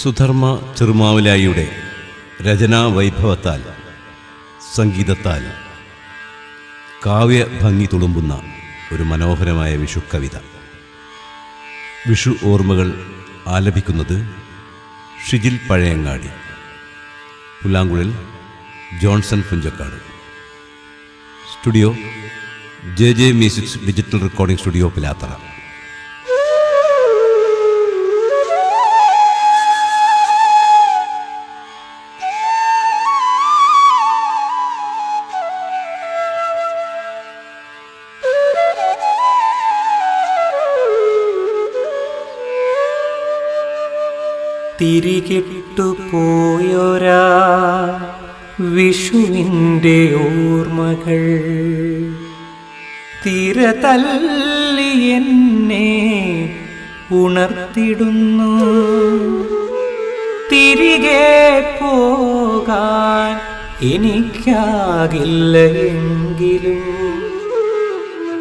സുധർമ്മ ചെറുമാവിലായിയുടെ രചനാ വൈഭവത്താൽ സംഗീതത്താൽ കാവ്യ ഭംഗി തുളുമ്പുന്ന ഒരു മനോഹരമായ വിഷു കവിത വിഷു ഓർമ്മകൾ ആലപിക്കുന്നത് Shijil Pazhayangadi പുല്ലാങ്കുഴൽ Johnson Punchakkad. Studio J J musics digital recording studio Pilathara. തിരികിട്ടു പോയൊരാ വിഷുവിന്റെ ഓർമ്മകൾ. തിര തല്ലി എന്നെ ഉണർത്തിടുന്നു. തിരികെ പോകാൻ എനിക്കാകില്ല എങ്കിലും.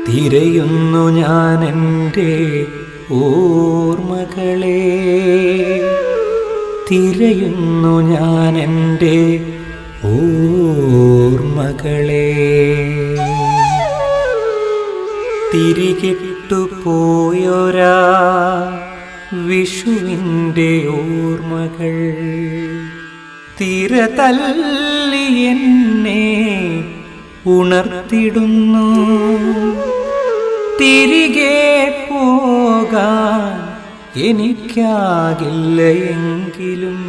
തിരയുന്നു ഞാൻ എന്റെ ഓർമ്മകളെ. തിരയുന്നു ഞാൻ എന്റെ ഓർമ്മകളെ. തിരികിട്ടു പോയൊരാ വിഷുവിന്റെ ഓർമ്മകൾ. തിര തല്ലി എന്നെ ഉണർത്തിടുന്നു. തിരികെ പോകാൻ എനിക്കാകില്ല എങ്കിലും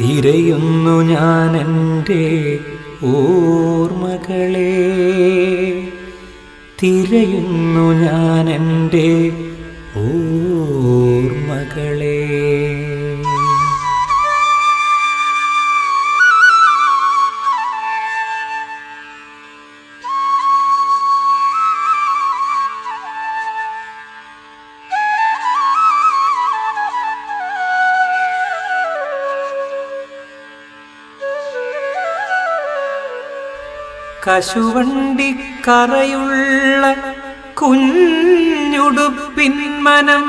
തിരയുന്നു ഞാൻ എന്റെ ഓർമ്മകളെ. തിരയുന്നു ഞാൻ എന്റെ ഓർമ്മകളെ കശുവണ്ടിക്കറയുള്ള കുഞ്ഞുടുപ്പിൻ മനം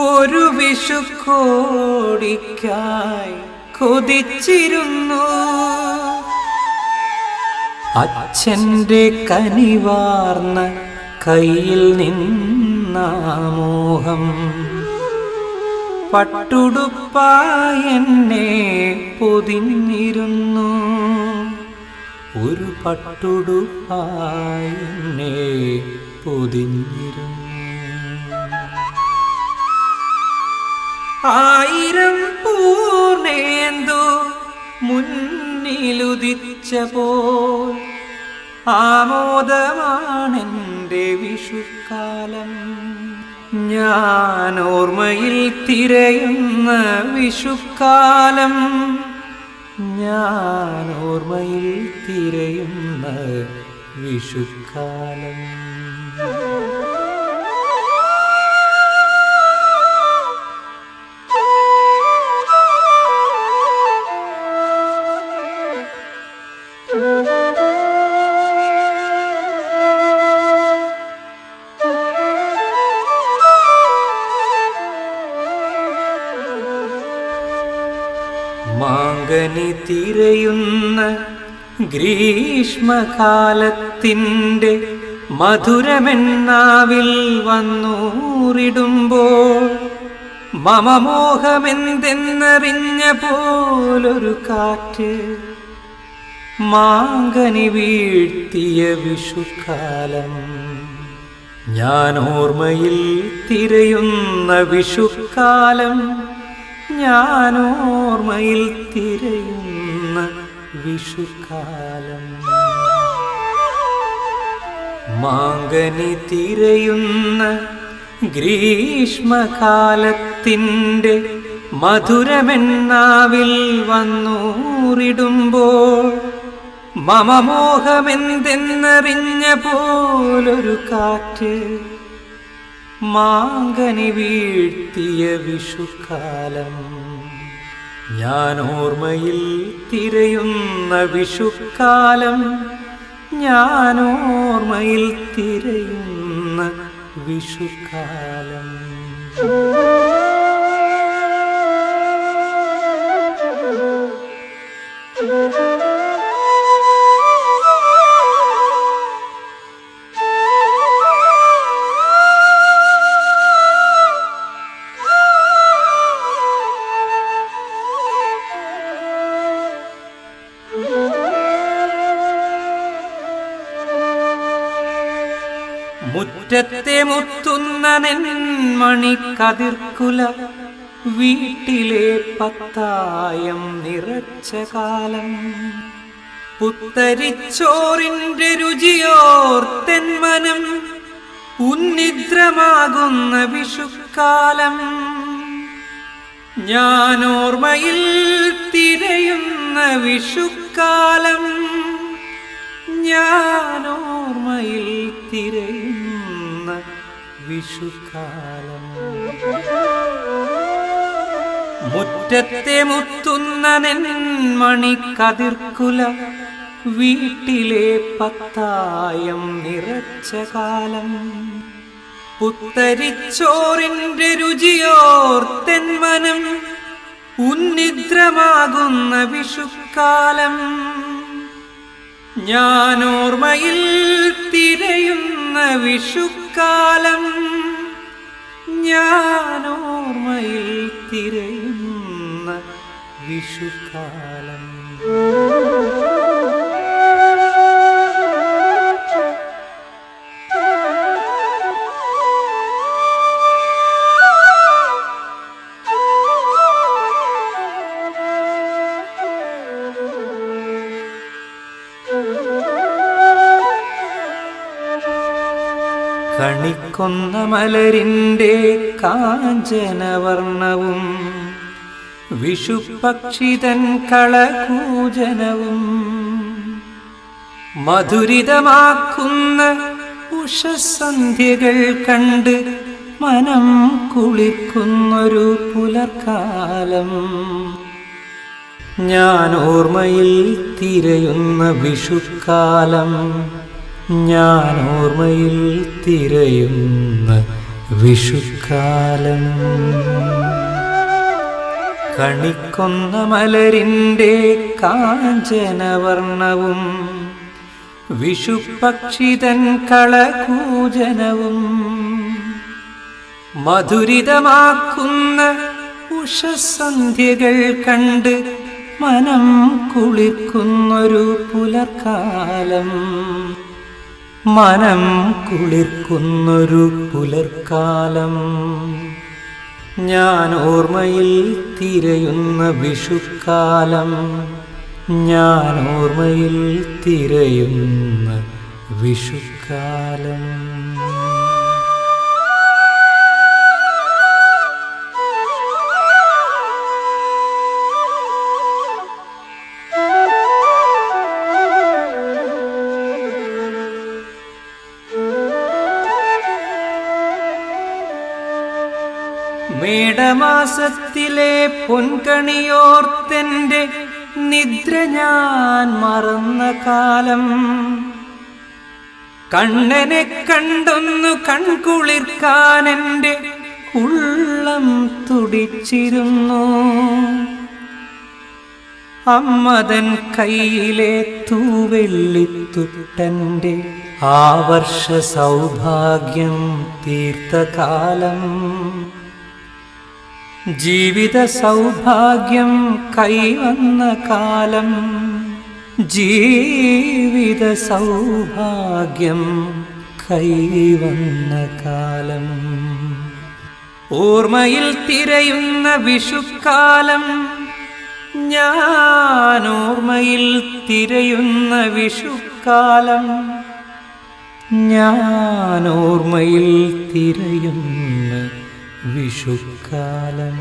ഒരു വിഷുക്കോടിക്കായി കൊതിച്ചിരുന്നു. അച്ഛന്റെ കനിവാർന്ന കയ്യിൽ നിന്നാമോഹം പട്ടുടുപ്പായെന്നെ പൊതിഞ്ഞിരുന്നു. ഒരു പട്ടുടുപ്പായി പൊതിഞ്ഞിരുന്നു. ആയിരം പൂർണേന്തു മുന്നിലുദിച്ച പോൽ ആമോദമാണെന്റെ വിഷുക്കാലം. ഞാൻ ഓർമ്മയിൽ തിരയുന്ന വിഷുക്കാലം. ഞാൻ ഓർമ്മയിൽ തിരയുന്ന വിഷുക്കാലം. മാങ്കനി തിരയുന്ന ഗ്രീഷ്മകാലത്തിന്റെ മധുരമെന്നാവിൽ വന്നൂറിടുമ്പോൾ മമമോഹമെന്തെന്നറിഞ്ഞ പോലൊരു കാറ്റ് മാങ്കനി വീഴ്ത്തിയ വിഷുക്കാലം. ഞാൻ ഓർമ്മയിൽ തിരയുന്ന വിഷുക്കാലം ഞാൻ ഓർമ്മയിൽ തിരയുന്ന വിഷുക്കാലം. മാങ്കനി തിരയുന്ന ഗ്രീഷ്മകാലത്തിന്റെ മധുരമെന്നാവിൽ വന്നൂറിടുമ്പോൾ മമമോഹമെന്തെന്നറിഞ്ഞ പോലൊരു കാറ്റ് മാങ്കനി വീഴ്ത്തിയ വിഷുക്കാലം. ഞാൻ ഓർമ്മയിൽ തിരയുന്ന വിഷുക്കാലം. ഞാൻ ഓർമ്മയിൽ തിരയുന്ന വിഷുക്കാലം. മുറ്റത്തെ മുത്തുന്ന നെന്മണി കതിർക്കുല. വീട്ടിലെ പത്തായം നിറച്ച കാലം. പുത്തരിച്ചോറിന്റെ രുചിയോർത്തെന്മനം ഉന്നിദ്രമാകുന്ന വിഷുക്കാലം. ഞാനോർമ്മയിൽ തിരയുന്ന വിഷുക്കാലം. ഞാനോർമ്മയിൽ തിരയുന്ന വിഷുക്കാലം മുറ്റത്തെ മുത്തുന്ന നെന്മണി കതിർക്കുല വീട്ടിലെ പത്തായം നിറച്ച കാലം. പുത്തരിച്ചോറിന്റെ രുചിയോർത്തെന്മനം ഉന്നിദ്രമാകുന്ന വിഷുക്കാലം. ഞാനോർമ്മയിൽ തിരയുന്ന വിഷുക്കാലം ഞാനോർമ്മയിൽ തിരയുന്ന വിഷുക്കാലം. കണിക്കൊന്ന മലരിന്റെ കാഞ്ചനവർണവും വിഷുപക്ഷിതൻ കളകൂജനവും മധുരിതമാക്കുന്ന ഉഷസന്ധ്യകൾ കണ്ട് മനം കുളിക്കുന്നൊരു പുലർക്കാലം. ഞാൻ ഓർമ്മയിൽ തിരയുന്ന വിഷുക്കാലം. ഞാൻ ഓർമ്മയിൽ തിരയുന്ന വിഷുക്കാലം. കണിക്കൊന്ന മലരിന്റെ കാഞ്ചനവർണവും വിഷുപക്ഷിതൻ കളകൂജനവും മധുരിതമാക്കുന്ന ഉഷസന്ധ്യകൾ കണ്ട് മനം കുളിക്കുന്നൊരു പുലർക്കാലം മനം കുളിർക്കുന്നൊരു പുലർക്കാലം. ഞാൻ ഓർമ്മയിൽ തിരയുന്ന വിഷുക്കാലം. ഞാൻ ഓർമ്മയിൽ തിരയുന്ന വിഷുക്കാലം. മേടമാസത്തിലെ പൊൻകണിയോർത്തെന്റെ നിദ്ര ഞാൻ മറന്ന കാലം. കണ്ണനെ കണ്ടൊന്നു കൺകുളിർക്കാനെന്റെ ഉള്ളം തുടിച്ചിരുന്നു. അമ്മതൻ കയ്യിലെ തൂവെള്ളിത്തുട്ടന്റെ ആ വർഷ സൗഭാഗ്യം തീർത്ത കാലം. ജീവിത സൗഭാഗ്യം കൈവന്ന കാലം. ജീവിത സൗഭാഗ്യം കൈവന്ന കാലം. ഓർമ്മയിൽ തിരയുന്ന വിഷുക്കാലം. ഞാൻ ഓർമ്മയിൽ തിരയുന്ന വിഷുക്കാലം. ഞാൻ ഓർമ്മയിൽ തിരയുന്ന വിഷുക്കാലം